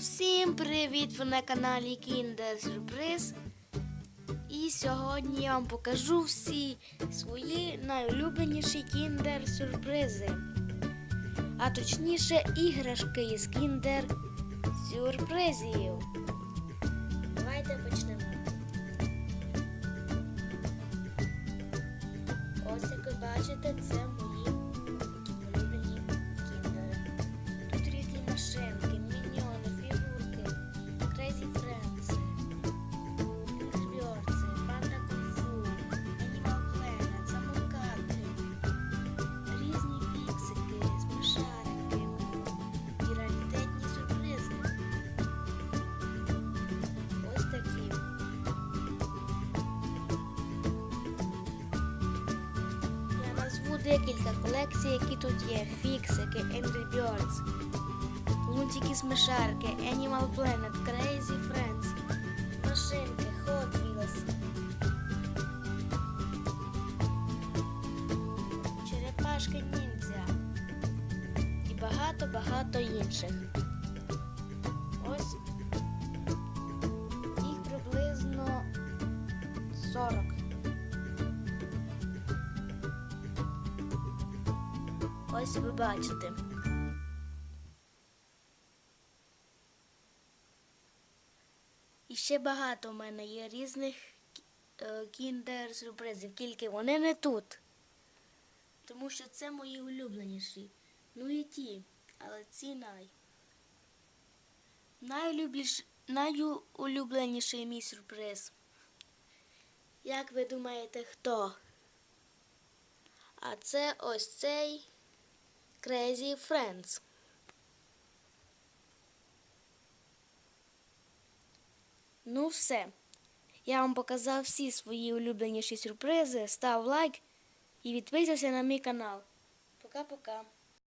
Всім привіт! Ви на каналі Kinder Surprise. І сьогодні я вам покажу всі свої найулюбленіші Kinder сюрпризи. А точніше іграшки із Kinder сюрпризів. Давайте почнемо. Ось як ви бачите, це мої улюблені кіндери. Тут різні машинки, декілька колекцій, які тут є. Фіксики, Angry Birds, Лунтики смешарки, Animal Planet, Crazy Friends, машинки, Hot Wheels, черепашки ніндзя і багато-багато інших. Ось Ось ви бачите. І ще багато в мене є різних кіндер сюрпризів, тільки вони не тут. Тому що це мої улюбленіші. Ну і ті, але ці най. Найулюбленіший мій сюрприз. Як ви думаєте, хто? А це ось цей Crazy Friends. Ну все. Я вам показав всі свої улюбленіші сюрпризи. Став лайк і підписуйся на мій канал. Пока-пока.